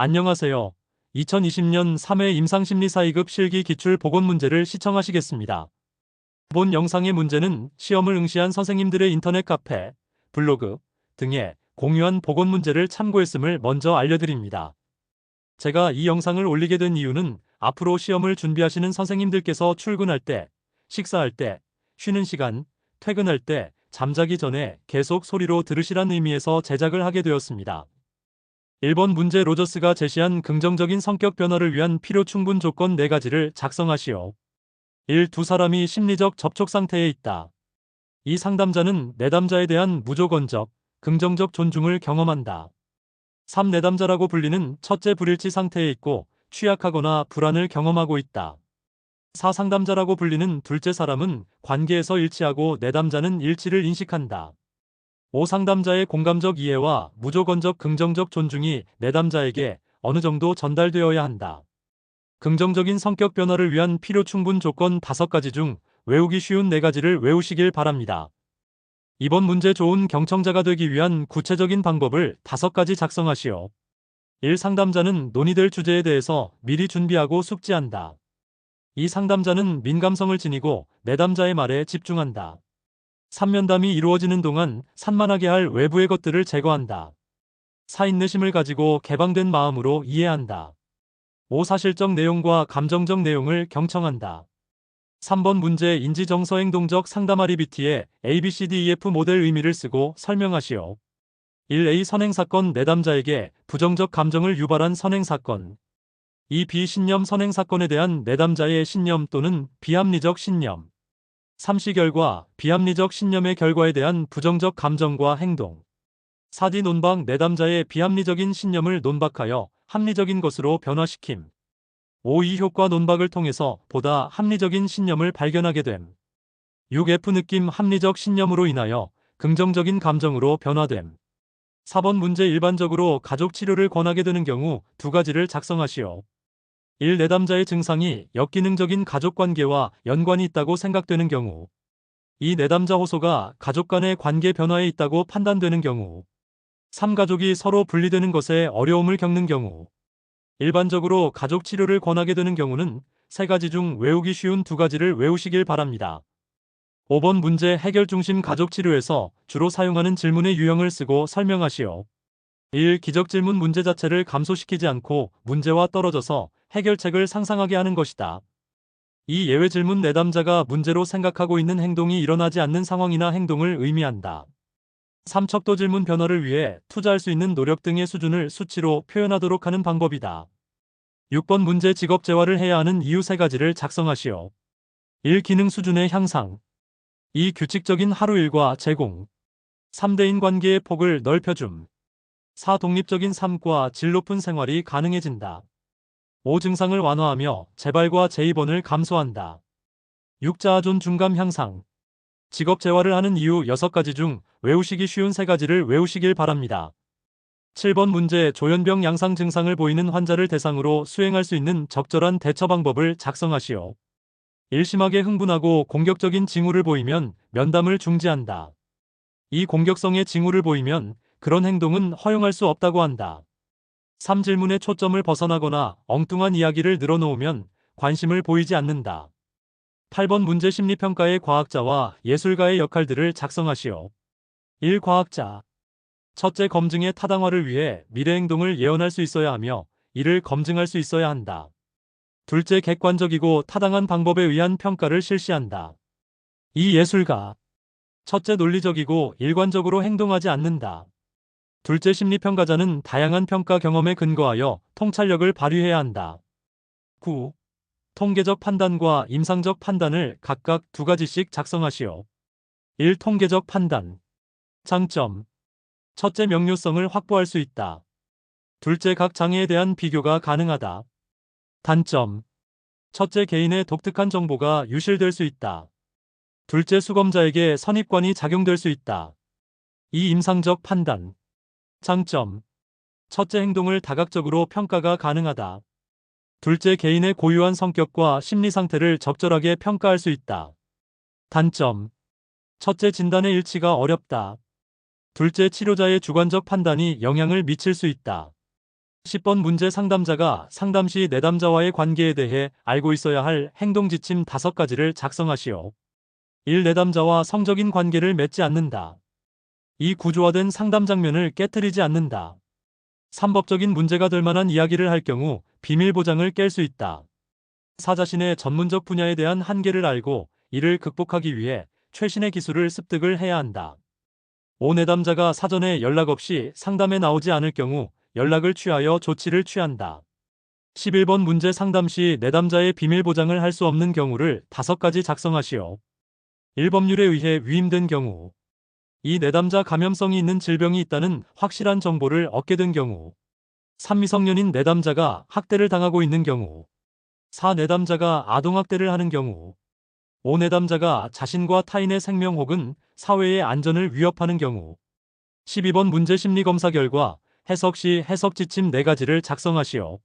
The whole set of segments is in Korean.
안녕하세요. 2020년 3회 임상심리 4위급 실기 기출 보건 문제를 시청하시겠습니다. 본 영상의 문제는 시험을 응시한 선생님들의 인터넷 카페, 블로그 등에 공유한 보건 문제를 참고했음을 먼저 알려드립니다. 제가 이 영상을 올리게 된 이유는 앞으로 시험을 준비하시는 선생님들께서 출근할 때, 식사할 때, 쉬는 시간, 퇴근할 때, 잠자기 전에 계속 소리로 들으시란 의미에서 제작을 하게 되었습니다. 1번 문제 로저스가 제시한 긍정적인 성격 변화를 위한 필요 충분 조건 4가지를 작성하시오. 1. 두 사람이 심리적 접촉 상태에 있다. 이 상담자는 내담자에 대한 무조건적, 긍정적 존중을 경험한다. 3. 내담자라고 불리는 첫째 불일치 상태에 있고 취약하거나 불안을 경험하고 있다. 4. 상담자라고 불리는 둘째 사람은 관계에서 일치하고 내담자는 일치를 인식한다. 5. 상담자의 공감적 이해와 무조건적 긍정적 존중이 내담자에게 어느 정도 전달되어야 한다. 긍정적인 성격 변화를 위한 필요 충분 조건 5가지 중 외우기 쉬운 4가지를 외우시길 바랍니다. 이번 문제 좋은 경청자가 되기 위한 구체적인 방법을 5가지 작성하시오. 1. 상담자는 논의될 주제에 대해서 미리 준비하고 숙지한다. 2. 상담자는 민감성을 지니고 내담자의 말에 집중한다. 삼면담이 이루어지는 동안 산만하게 할 외부의 것들을 제거한다. 사인내심을 가지고 개방된 마음으로 이해한다. 5. 사실적 내용과 감정적 내용을 경청한다. 3번 문제 인지정서행동적 상담하리 BT의 ABCDEF 모델 의미를 쓰고 설명하시오. 1A 선행사건 내담자에게 부정적 감정을 유발한 선행사건 2B 신념 선행사건에 대한 내담자의 신념 또는 비합리적 신념 3시 결과 비합리적 신념의 결과에 대한 부정적 감정과 행동. 4D 논박 내담자의 비합리적인 신념을 논박하여 합리적인 것으로 변화시킴. 5이 효과 논박을 통해서 보다 합리적인 신념을 발견하게 됨. 6F 느낌 합리적 신념으로 인하여 긍정적인 감정으로 변화됨. 4번 문제 일반적으로 가족 치료를 권하게 되는 경우 두 가지를 작성하시오. 1. 내담자의 증상이 역기능적인 가족관계와 연관이 있다고 생각되는 경우 2. 내담자 호소가 가족 간의 관계 변화에 있다고 판단되는 경우 3. 가족이 서로 분리되는 것에 어려움을 겪는 경우 일반적으로 가족 치료를 권하게 되는 경우는 세 가지 중 외우기 쉬운 두 가지를 외우시길 바랍니다. 5번 문제 해결 중심 가족 치료에서 주로 사용하는 질문의 유형을 쓰고 설명하시오. 1. 기적 질문 문제 자체를 감소시키지 않고 문제와 떨어져서 해결책을 상상하게 하는 것이다. 이 예외 질문 내담자가 문제로 생각하고 있는 행동이 일어나지 않는 상황이나 행동을 의미한다. 3. 척도 질문 변화를 위해 투자할 수 있는 노력 등의 수준을 수치로 표현하도록 하는 방법이다. 6번 문제 직업 재활을 해야 하는 이유 세 가지를 작성하시오. 1. 기능 수준의 향상 2. 규칙적인 하루 일과 제공 3대인 관계의 폭을 넓혀줌 4. 독립적인 삶과 질 높은 생활이 가능해진다. 5. 증상을 완화하며 재발과 재입원을 감소한다. 6. 자아존 중감 향상 직업 재활을 하는 이유 6가지 중 외우시기 쉬운 3가지를 외우시길 바랍니다. 7번 문제 조현병 양상 증상을 보이는 환자를 대상으로 수행할 수 있는 적절한 대처 방법을 작성하시오. 일심하게 흥분하고 공격적인 징후를 보이면 면담을 중지한다. 이 공격성의 징후를 보이면 그런 행동은 허용할 수 없다고 한다. 3질문의 초점을 벗어나거나 엉뚱한 이야기를 늘어놓으면 관심을 보이지 않는다. 8번 문제 심리평가의 과학자와 예술가의 역할들을 작성하시오. 1. 과학자. 첫째 검증의 타당화를 위해 미래 행동을 예언할 수 있어야 하며 이를 검증할 수 있어야 한다. 둘째 객관적이고 타당한 방법에 의한 평가를 실시한다. 2. 예술가. 첫째 논리적이고 일관적으로 행동하지 않는다. 둘째 심리평가자는 다양한 평가 경험에 근거하여 통찰력을 발휘해야 한다. 9. 통계적 판단과 임상적 판단을 각각 두 가지씩 작성하시오. 1. 통계적 판단. 장점. 첫째 명료성을 확보할 수 있다. 둘째 각 장애에 대한 비교가 가능하다. 단점. 첫째 개인의 독특한 정보가 유실될 수 있다. 둘째 수검자에게 선입관이 작용될 수 있다. 이 임상적 판단. 장점. 첫째 행동을 다각적으로 평가가 가능하다. 둘째 개인의 고유한 성격과 심리 상태를 적절하게 평가할 수 있다. 단점. 첫째 진단의 일치가 어렵다. 둘째 치료자의 주관적 판단이 영향을 미칠 수 있다. 10번 문제 상담자가 상담 시 내담자와의 관계에 대해 알고 있어야 할 행동 지침 5가지를 작성하시오. 1. 내담자와 성적인 관계를 맺지 않는다. 2. 구조화된 상담 장면을 깨뜨리지 않는다. 3. 법적인 문제가 될 만한 이야기를 할 경우 비밀 보장을 깰 수 있다. 4. 자신의 전문적 분야에 대한 한계를 알고 이를 극복하기 위해 최신의 기술을 습득을 해야 한다. 5. 내담자가 사전에 연락 없이 상담에 나오지 않을 경우 연락을 취하여 조치를 취한다. 11번 문제 상담 시 내담자의 비밀 보장을 할 수 없는 경우를 5가지 작성하시오. 1. 법률에 의해 위임된 경우 이 내담자 감염성이 있는 질병이 있다는 확실한 정보를 얻게 된 경우 3. 미성년인 내담자가 학대를 당하고 있는 경우 4. 내담자가 아동학대를 하는 경우 5. 내담자가 자신과 타인의 생명 혹은 사회의 안전을 위협하는 경우 12번 문제 심리검사 결과 해석 시 해석 지침 4가지를 작성하시오.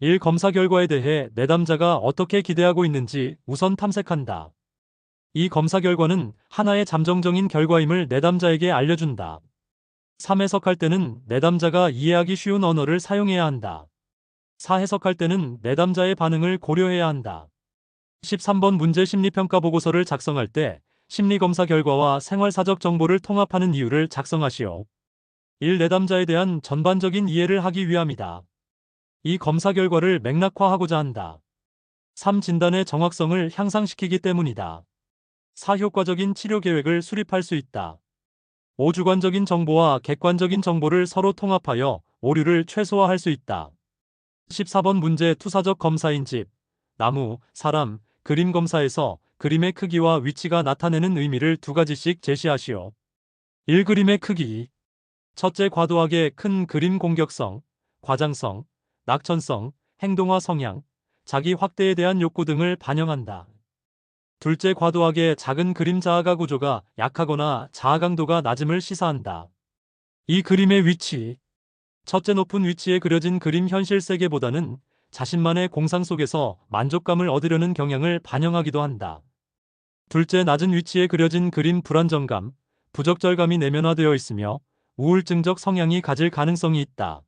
1. 검사 결과에 대해 내담자가 어떻게 기대하고 있는지 우선 탐색한다. 이 검사 결과는 하나의 잠정적인 결과임을 내담자에게 알려준다. 3. 해석할 때는 내담자가 이해하기 쉬운 언어를 사용해야 한다. 4. 해석할 때는 내담자의 반응을 고려해야 한다. 13번 문제 심리평가 보고서를 작성할 때 심리검사 결과와 생활사적 정보를 통합하는 이유를 작성하시오. 1. 내담자에 대한 전반적인 이해를 하기 위함이다. 이 검사 결과를 맥락화하고자 한다. 3. 진단의 정확성을 향상시키기 때문이다. 4. 효과적인 치료 계획을 수립할 수 있다. 5. 주관적인 정보와 객관적인 정보를 서로 통합하여 오류를 최소화할 수 있다. 14번 문제 투사적 검사인 집, 나무, 사람, 그림 검사에서 그림의 크기와 위치가 나타내는 의미를 두 가지씩 제시하시오. 1. 그림의 크기 첫째 과도하게 큰 그림 공격성, 과장성, 낙천성, 행동화 성향, 자기 확대에 대한 욕구 등을 반영한다. 둘째 과도하게 작은 그림 자아가 구조가 약하거나 자아 강도가 낮음을 시사한다. 이 그림의 위치. 첫째 높은 위치에 그려진 그림 현실 세계보다는 자신만의 공상 속에서 만족감을 얻으려는 경향을 반영하기도 한다. 둘째 낮은 위치에 그려진 그림 불안정감, 부적절감이 내면화되어 있으며 우울증적 성향이 가질 가능성이 있다.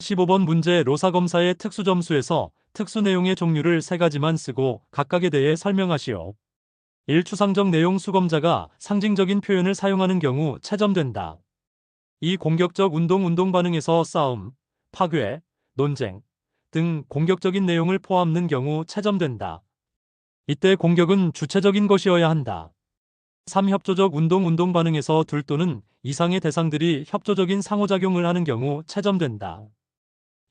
15번 문제 로사 검사의 특수 점수에서 특수 내용의 종류를 세 가지만 쓰고 각각에 대해 설명하시오. 1. 추상적 내용 수검자가 상징적인 표현을 사용하는 경우 채점된다. 2. 공격적 운동 운동 반응에서 싸움, 파괴, 논쟁 등 공격적인 내용을 포함는 경우 채점된다. 이때 공격은 주체적인 것이어야 한다. 3. 협조적 운동 운동 반응에서 둘 또는 이상의 대상들이 협조적인 상호작용을 하는 경우 채점된다.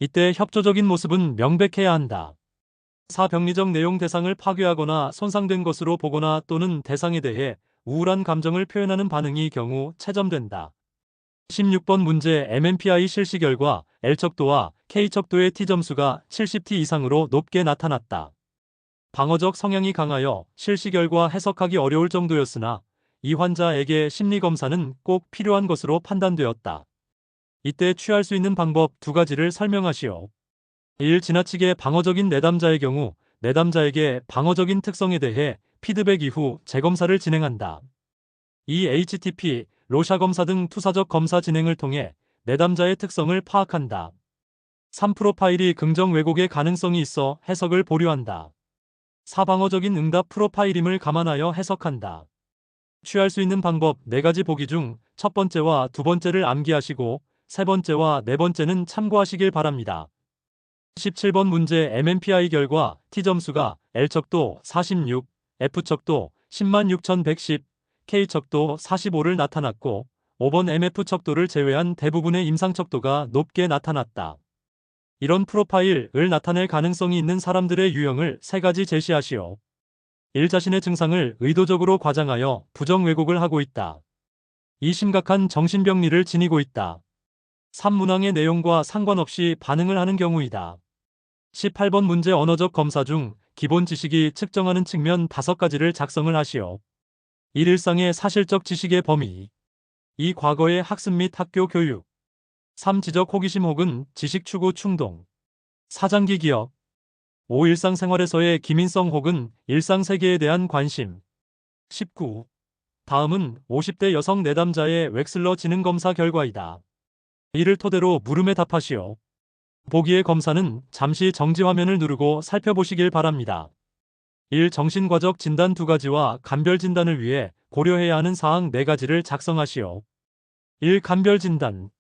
이때 협조적인 모습은 명백해야 한다. 4. 병리적 내용 대상을 파괴하거나 손상된 것으로 보거나 또는 대상에 대해 우울한 감정을 표현하는 반응이 경우 채점된다. 16번 문제 MMPI 실시 결과 L척도와 K척도의 T점수가 70T 이상으로 높게 나타났다. 방어적 성향이 강하여 실시 결과 해석하기 어려울 정도였으나 이 환자에게 심리검사는 꼭 필요한 것으로 판단되었다. 이때 취할 수 있는 방법 두 가지를 설명하시오. 1. 지나치게 방어적인 내담자의 경우 내담자에게 방어적인 특성에 대해 피드백 이후 재검사를 진행한다. 2. HTP, 로샤 검사 등 투사적 검사 진행을 통해 내담자의 특성을 파악한다. 3. 프로파일이 긍정 왜곡의 가능성이 있어 해석을 보류한다. 사방어적인 응답 프로파일임을 감안하여 해석한다. 취할 수 있는 방법 4가지 보기 중 첫 번째와 두 번째를 암기하시고 세 번째와 네 번째는 참고하시길 바랍니다. 17번 문제 MMPI 결과 T점수가 L척도 46, F척도 106,110, K척도 45를 나타났고 5번 MF척도를 제외한 대부분의 임상척도가 높게 나타났다. 이런 프로파일을 나타낼 가능성이 있는 사람들의 유형을 세 가지 제시하시오. 1. 자신의 증상을 의도적으로 과장하여 부정 왜곡을 하고 있다. 2. 심각한 정신병리를 지니고 있다. 3. 문항의 내용과 상관없이 반응을 하는 경우이다. 18번 문제 언어적 검사 중 기본 지식이 측정하는 측면 5가지를 작성을 하시오. 1. 일상의 사실적 지식의 범위 2. 과거의 학습 및 학교 교육 3. 지적 호기심 혹은 지식 추구 충동. 4. 장기 기억. 5. 일상생활에서의 기민성 혹은 일상세계에 대한 관심. 19. 다음은 50대 여성 내담자의 웩슬러 지능검사 결과이다. 이를 토대로 물음에 답하시오. 보기의 검사는 잠시 정지 화면을 누르고 살펴보시길 바랍니다. 1. 정신과적 진단 두 가지와 간별 진단을 위해 고려해야 하는 사항 네 가지를 작성하시오. 1. 간별 진단.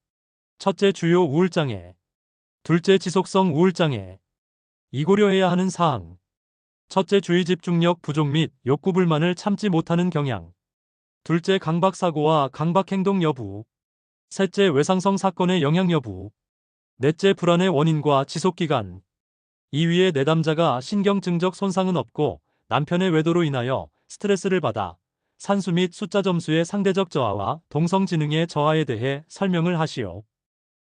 첫째 주요 우울장애. 둘째 지속성 우울장애. 이 고려해야 하는 사항. 첫째 주의 집중력 부족 및 욕구 불만을 참지 못하는 경향. 둘째 강박사고와 강박행동 여부. 셋째 외상성 사건의 영향 여부. 넷째 불안의 원인과 지속기간. 2위의 내담자가 신경증적 손상은 없고 남편의 외도로 인하여 스트레스를 받아 산수 및 숫자 점수의 상대적 저하와 동성 지능의 저하에 대해 설명을 하시오.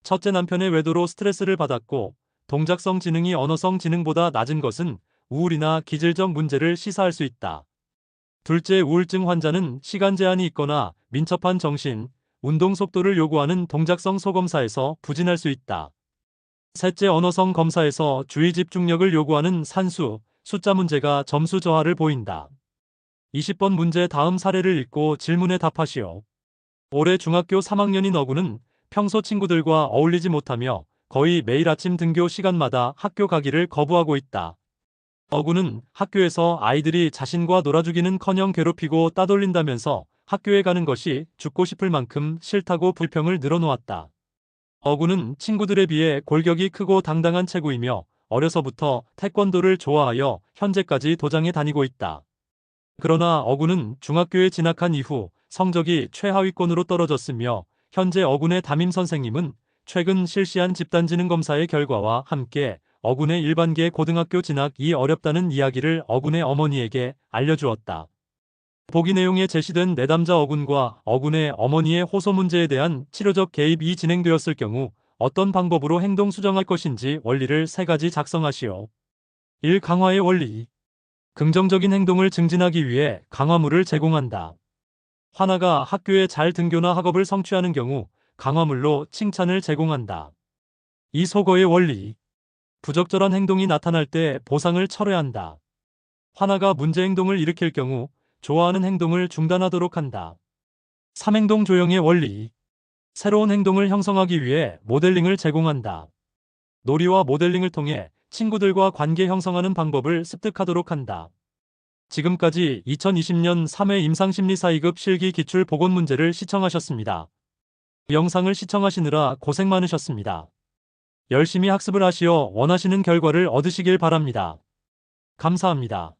첫째 남편의 외도로 스트레스를 받았고 동작성 지능이 언어성 지능보다 낮은 것은 우울이나 기질적 문제를 시사할 수 있다. 둘째 우울증 환자는 시간 제한이 있거나 민첩한 정신, 운동 속도를 요구하는 동작성 소검사에서 부진할 수 있다. 셋째 언어성 검사에서 주의 집중력을 요구하는 산수, 숫자 문제가 점수 저하를 보인다. 20번 문제 다음 사례를 읽고 질문에 답하시오. 올해 중학교 3학년인 어구는 평소 친구들과 어울리지 못하며 거의 매일 아침 등교 시간마다 학교 가기를 거부하고 있다. 어구는 학교에서 아이들이 자신과 놀아주기는 커녕 괴롭히고 따돌린다면서 학교에 가는 것이 죽고 싶을 만큼 싫다고 불평을 늘어놓았다. 어구는 친구들에 비해 골격이 크고 당당한 체구이며 어려서부터 태권도를 좋아하여 현재까지 도장에 다니고 있다. 그러나 어구는 중학교에 진학한 이후 성적이 최하위권으로 떨어졌으며 현재 어군의 담임 선생님은 최근 실시한 집단지능 검사의 결과와 함께 어군의 일반계 고등학교 진학이 어렵다는 이야기를 어군의 어머니에게 알려주었다. 보기 내용에 제시된 내담자 어군과 어군의 어머니의 호소 문제에 대한 치료적 개입이 진행되었을 경우 어떤 방법으로 행동 수정할 것인지 원리를 세 가지 작성하시오. 1. 강화의 원리. 긍정적인 행동을 증진하기 위해 강화물을 제공한다. 화나가 학교에 잘 등교나 학업을 성취하는 경우 강화물로 칭찬을 제공한다. 이 속어의 원리. 부적절한 행동이 나타날 때 보상을 철회한다. 화나가 문제 행동을 일으킬 경우 좋아하는 행동을 중단하도록 한다. 3행동 조형의 원리. 새로운 행동을 형성하기 위해 모델링을 제공한다. 놀이와 모델링을 통해 친구들과 관계 형성하는 방법을 습득하도록 한다. 지금까지 2020년 3회 임상심리사 2급 실기 기출 보건 문제를 시청하셨습니다. 영상을 시청하시느라 고생 많으셨습니다. 열심히 학습을 하시어 원하시는 결과를 얻으시길 바랍니다. 감사합니다.